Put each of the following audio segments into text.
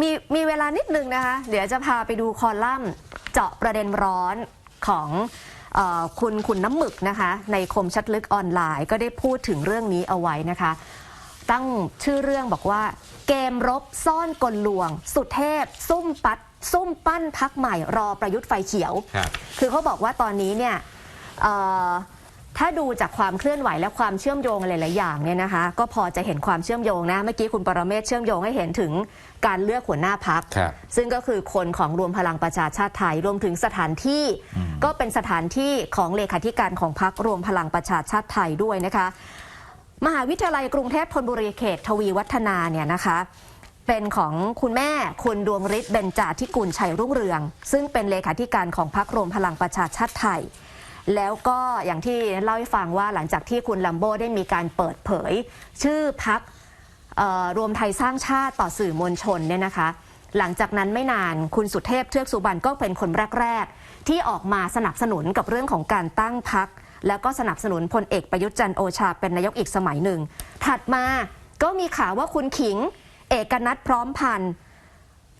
มีมีเวลานิดนึงนะคะ เดี๋ยวจะพาไปดูคอลัมน์เจาะประเด็นร้อนของเออคุณคุณน้ำหมึกนะคะ ในคมชัดลึกออนไลน์ ก็ได้พูดถึงเรื่องนี้เอาไว้นะคะ ตั้งชื่อเรื่องบอกว่า เกมรบซ่อนกลลวง สุเทพ ซุ่มปัด ซุ่มปั้นพักใหม่รอประยุทธ์ไฟเขียวครับคือเขาบอกว่าตอนนี้เนี่ยเอ่อ ถ้าดูจากความเคลื่อนไหวและความเชื่อมโยงหลาย ๆ อย่างเนี่ยนะคะ ก็พอจะเห็นความเชื่อมโยงนะ เมื่อกี้คุณปรเมศเชื่อมโยงให้เห็นถึงการเลือกหัวหน้าพัก ครับซึ่งก็คือคนของรวมพลังประชาชาติไทย รวมถึงสถานที่ ก็เป็นสถานที่ของเลขาธิการของพักรวมพลังประชาชาติไทยด้วยนะคะ มหาวิทยาลัยกรุงเทพธนบุรีเขตทวีวัฒนาเนี่ยนะคะ เป็นของคุณแม่คุณดวงฤทธิ์เบญจาธิกุลชัยรุ่งเรือง ซึ่งเป็นเลขาธิการของพรรครวมพลังประชาชาติไทย แล้วก็อย่างที่เล่าให้ฟังว่าหลังจากที่คุณลัมโบ้ได้มีการเปิดเผย ชื่อพักรวมไทยสร้างชาติต่อสื่อมวลชนเนี่ยนะคะ หลังจากนั้นไม่นานคุณสุเทพเทือกสุบรรณก็เป็นคนแรก ๆ ที่ออกมาสนับสนุนกับเรื่องของการตั้งพัก แล้วก็สนับสนุนพลเอกประยุทธ์จันโอชาเป็นนายกอีกสมัยหนึ่ง ถัดมาก็มีข่าวว่าคุณขิง เอกนัทพร้อมพันธ์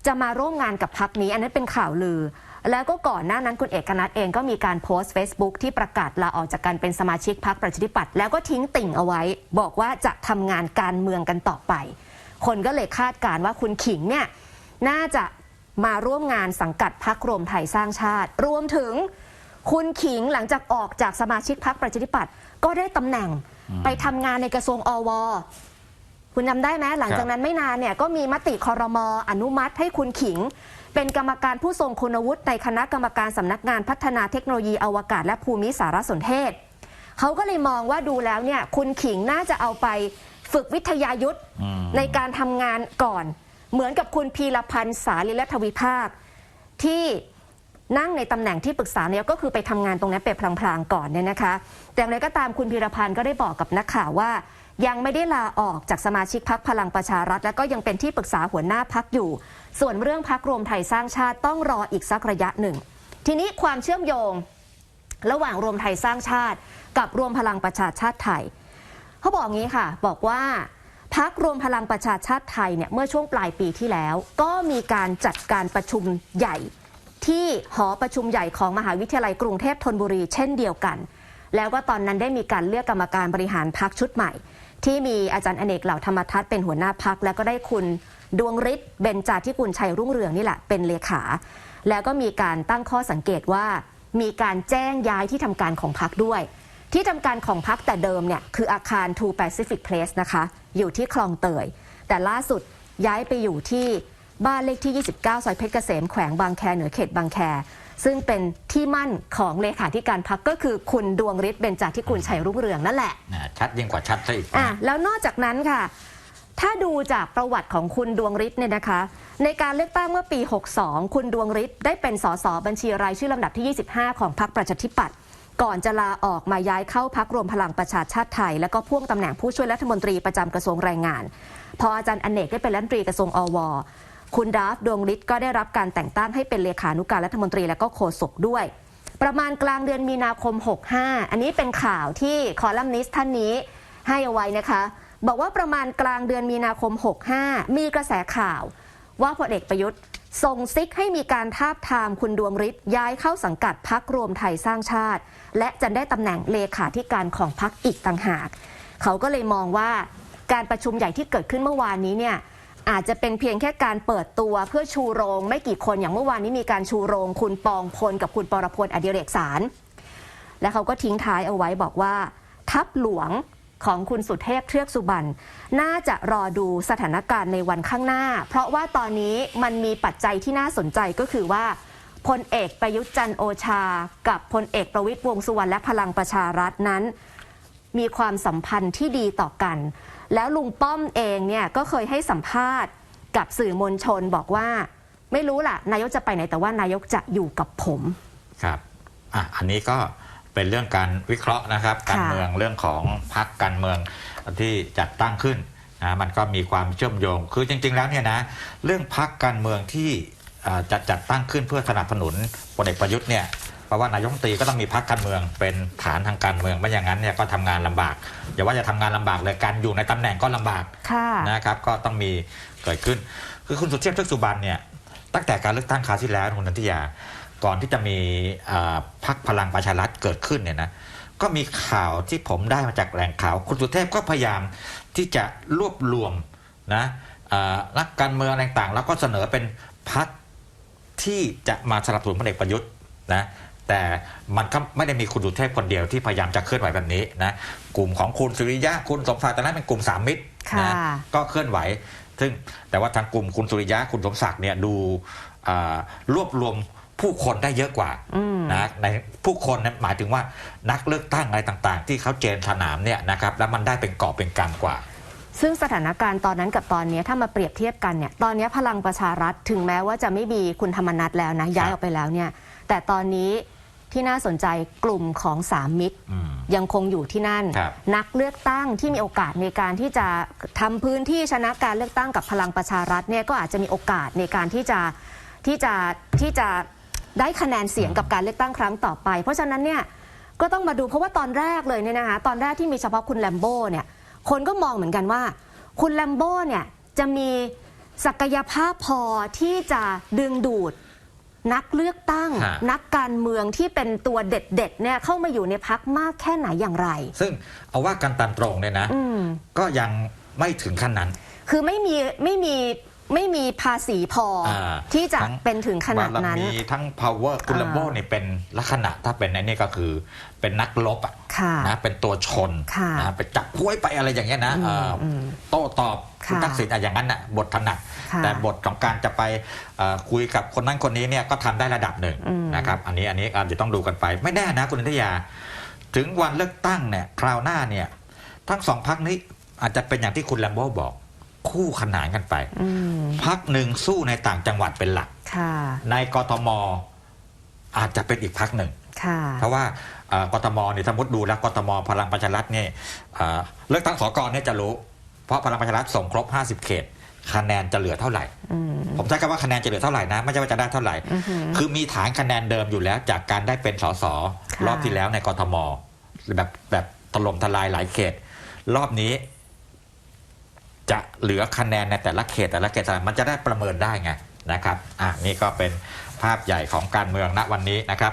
จะมาร่วมงานกับพักนี้ อันนั้นเป็นข่าวลือ แล้วก็ก่อนหน้านั้นคุณเอกนัทเองก็มีการโพสต์ Facebook ที่ประกาศลาออกจากการเป็นสมาชิกพักประชาธิปัตย์แล้วก็ทิ้งติ่งเอาไว้ บอกว่าจะทำงานการเมืองกันต่อไป คนก็เลยคาดการณ์ว่าคุณขิงเนี่ยน่าจะมาร่วมงานสังกัดพักรวมไทยสร้างชาติ รวมถึงคุณขิงหลังจากออกจากสมาชิกพักประชาธิปัตย์ก็ได้ตำแหน่งไปทำงานในกระทรวงอวคุณจำได้ไหมหลังจากนั้นไม่นานเนี่ยก็มีมติคอรมออนุมัติให้คุณขิง เป็นกรรมการผู้ทรงคุณวุฒิในคณะกรรมการสำนักงานพัฒนาเทคโนโลยีอวกาศและภูมิสารสนเทศ เขาก็เลยมองว่าดูแล้วเนี่ยคุณขิงน่าจะเอาไปฝึกวิทยายุทธอืมในการทำงานก่อน เหมือนกับคุณพีรพันธ์สาลิลทวิภาคที่ นั่งในตำแหน่งที่ปรึกษาเนี่ยก็คือไปทำงานตรงนั้นไปพลางๆก่อนเนี่ยนะคะ แต่อย่างไรก็ตามคุณพีรพันธ์ก็ได้บอกกับนักข่าวว่า ยังไม่ได้ลาออกจากสมาชิกพักพลังประชารัฐ และก็ยังเป็นที่ปรึกษาหัวหน้าพักอยู่ ส่วนเรื่องพักรวมไทยสร้างชาติต้องรออีกสักระยะหนึ่ง ทีนี้ความเชื่อมโยง ระหว่างรวมไทยสร้างชาติ กับรวมพลังประชาชาติไทยเขาบอกงี้ค่ะ บอกว่าพักรวมพลังประชาชาติไทยเนี่ยเมื่อช่วงปลายปีที่แล้ว ก็มีการจัดการประชุมใหญ่ ที่หอประชุมใหญ่ของมหาวิทยาลัยกรุงเทพธนบุรีเช่นเดียวกัน แล้วก็ตอนนั้นได้มีการเลือกกรรมการบริหารพักชุดใหม่ ที่มีอาจารย์อเนกเหล่าธรรมทัศน์เป็นหัวหน้าพักแล้วก็ได้คุณดวงฤทธิ์เบญจาธิกุลชัยรุ่งเรืองนี่แหละเป็นเลขา แล้วก็มีการตั้งข้อสังเกตว่า มีการแจ้งย้ายที่ทำการของพักด้วย ที่ทำการของพักแต่เดิมเนี่ยคืออาคาร Two Pacific Place นะคะ อยู่ที่คลองเตย แต่ล่าสุดย้ายไปอยู่ที่ บ้านเลขที่ 29 ซอยเพชรเกษมแขวงบางแคเหนือเขตบางแค ซึ่งเป็นที่มั่นของเลขาธิการพักก็คือคุณดวงฤทธิ์เบญจาธิกุลชัยรุ่งเรืองนั่นแหละอ่าชัดยิ่งกว่าชัดซะอีกอะแล้วนอกจากนั้นค่ะ ถ้าดูจากประวัติของคุณดวงฤทธิ์เนี่ยนะคะ ในการเลือกตั้งเมื่อปี 62 คุณดวงฤทธิ์ได้เป็นสสบัญชีรายชื่อลำดับที่ 25 ของพรรคประชาธิปัตย์ก่อนจะลาออกมาย้ายเข้าพักรวมพลังประชาชาติไทย แล้วก็พ่วงตำแหน่งผู้ช่วยรัฐมนตรีประจำกระทรวงแรงงาน พออาจารย์อเนกได้เป็นรัฐมนตรีกระทรวงอว คุณดาฟดวงฤทธิ์ก็ได้รับการแต่งตั้งให้เป็นเลขานุการรัฐมนตรีและก็โฆษกด้วย ประมาณกลางเดือนมีนาคม 65 อันนี้เป็นข่าวที่คอลัมนิสต์ท่านนี้ให้เอาไว้นะคะ บอกว่าประมาณกลางเดือนมีนาคม 65 มีกระแสข่าว ว่าพลเอกประยุทธ์ส่งซิกให้มีการทาบทามคุณดวงฤทธิ์ย้ายเข้าสังกัดพักรวมไทยสร้างชาติ และจะได้ตำแหน่งเลขาธิการของพักอีกต่างหาก เขาก็เลยมองว่าการประชุมใหญ่ที่เกิดขึ้นเมื่อวานนี้เนี่ย อาจจะเป็นเพียงแค่การเปิดตัวเพื่อชูโรง ไม่กี่คนอย่างเมื่อวานนี้มีการชูโรง คุณปองพลกับคุณปรพลอดิเรกสาร และเขาก็ทิ้งท้ายเอาไว้บอกว่า ทัพหลวงของคุณสุเทพเทือกสุบรรณน่าจะรอดูสถานการณ์ในวันข้างหน้า เพราะว่าตอนนี้มันมีปัจจัยที่น่าสนใจก็คือว่าพลเอกประยุทธ์จันโอชา กับพลเอกประวิตยวงสุวรรณและพลังประชารัฐนั้น มีความสัมพันธ์ที่ดีต่อกัน แล้วลุงป้อมเองเนี่ยก็เคยให้สัมภาษณ์กับสื่อมวลชนบอกว่า ไม่รู้ล่ะ นายกจะไปไหนแต่ว่านายกจะอยู่กับผมครับอะอันนี้ก็เป็นเรื่องการวิเคราะห์นะครับ การเมืองเรื่องของพรรคการเมืองที่จัดตั้งขึ้นนะมันก็มีความเชื่อมโยง คือจริง ๆ แล้วเนี่ยนะเรื่องพรรคการเมืองที่จะจัดตั้งขึ้นเพื่อสนับสนุนพลเอกประยุทธ์เนี่ย เพราะว่านายกรัฐมนตรีก็ต้องมีพรรคการเมืองเป็นฐานทางการเมืองไม่อย่างนั้นเนี่ยก็ทำงานลำบากอย่าว่าจะทำงานลำบากเลยการอยู่ในตำแหน่งก็ลำบากค่ะ นะครับก็ต้องมีเกิดขึ้น คือคุณสุเทพเทือกสุบรรณเนี่ยตั้งแต่การเลือกตั้งคราวที่แล้วคุณนันทิยา ก่อนที่จะมีอ่าพักพลังประชารัฐเกิดขึ้นเนี่ยนะก็มีข่าวที่ผมได้มาจากแหล่งข่าว คุณสุเทพก็พยายามที่จะรวบรวมนะอ่านักการเมืองอะไรต่างๆแล้วก็เสนอเป็นพักที่จะมาสนับสนุนพลเอกประยุทธ์นะ แต่มันก็ไม่ได้มีคุณสุเทพคนเดียวที่พยายามจะเคลื่อนไหวแบบนี้นะกลุ่มของคุณสุริยะคุณสมศักดิ์ตอนนั้นเป็นกลุ่มสามมิตรค่ะนะก็เคลื่อนไหว ซึ่งแต่ว่าทางกลุ่มคุณสุริยะคุณสมศักดิ์เนี่ยดูอ่ารวบรวมผู้คนได้เยอะกว่าอืมนะในผู้คนเนี่ยหมายถึงว่านักเลือกตั้งอะไรต่างๆ ที่เขาเจนสนามเนี่ยนะครับแล้วมันได้เป็นกอบเป็นกำกว่าซึ่งสถานการณ์ตอนนั้นกับตอนนี้ถ้ามาเปรียบเทียบกันเนี่ยตอนนี้พลังประชารัฐถึงแม้ว่าจะไม่มีคุณธรรมนัฐแล้วนะย้ายออกไปแล้วเนี่ยแต่ตอนนี้ ที่น่าสนใจกลุ่มของสามมิตร อืม ยังคงอยู่ที่นั่น ครับนักเลือกตั้งที่มีโอกาสในการที่จะทำพื้นที่ชนะการเลือกตั้งกับพลังประชารัฐเนี่ยก็อาจจะมีโอกาสในการที่จะที่จะที่จะได้คะแนนเสียงกับการเลือกตั้งครั้งต่อไป เพราะฉะนั้นเนี่ยก็ต้องมาดูเพราะว่าตอนแรกเลยเนี่ยนะคะตอนแรกที่มีเฉพาะคุณแลมโบ้เนี่ยคนก็มองเหมือนกันว่า คุณแลมโบ้เนี่ยจะมีศักยภาพพอที่จะดึงดูด นักเลือกตั้ง ฮะ นักการเมืองที่เป็นตัวเด็ดๆเนี่ยเข้ามาอยู่ในพักมากแค่ไหนอย่างไร ซึ่งเอาว่ากันตามตรงเนี่ยนะ อืม ก็ยังไม่ถึงขั้นนั้น คือไม่มีไม่มี ไม่มีภาษีพออาที่จะทั้ง เป็นถึงขนาดนั้น บารมีทั้ง power คุณอ่า ลัมโบ้เนี่ยเป็นลักษณะถ้าเป็นในนี่ก็คือเป็นนักลบอะค่ะ นะเป็นตัวชนค่ะนะไปจับกล้วยไปอะไรอย่างเงี้ยนะอืมเอ่ออมโต้ตอบคุณค่ะทักษิณอะอย่างนั้นน่ะบทถนัดค่ะแต่บทของการจะไปเอ่อคุยกับคนนั้นคนนี้เนี่ยก็ทำได้ระดับหนึ่งอืม นะครับอันนี้อันนี้อะเดี๋ยวต้องดูกันไป ไม่แน่นะคุณนิตยา ถึงวันเลือกตั้งเนี่ยคราวหน้าเนี่ยทั้งสองพักนี้อาจจะเป็นอย่างที่คุณแลมโบ้บอก คู่ขนานกันไปอืมพักหนึ่งสู้ในต่างจังหวัดเป็นหลักค่ะในกทมอาจจะเป็นอีกพักหนึ่งค่ะเพราะว่าเอ่อกทมเนี่ยสมมติดูแล้วกทมพลังประชารัฐเนี่ยเอ่อเลือกตั้งสกเนี่ยจะรู้ เพราะพลังประชารัฐส่งครบ 50 เขตคะแนนจะเหลือเท่าไหร่อืมผมใช้คำว่าคะแนนจะเหลือเท่าไหร่นะ ไม่ใช่ว่าจะได้เท่าไหร่อือหือคือมีฐานคะแนนเดิมอยู่แล้วจากการได้เป็นสสค่ะรอบที่แล้วในกทมแบบแบบถล่มทลายหลายเขต รอบนี้ จะเหลือคะแนนในแต่ละเขตแต่ละเขตมันจะได้ประเมินได้ไงนะครับอะนี่ก็เป็นภาพใหญ่ของการเมืองณวันนี้นะครับ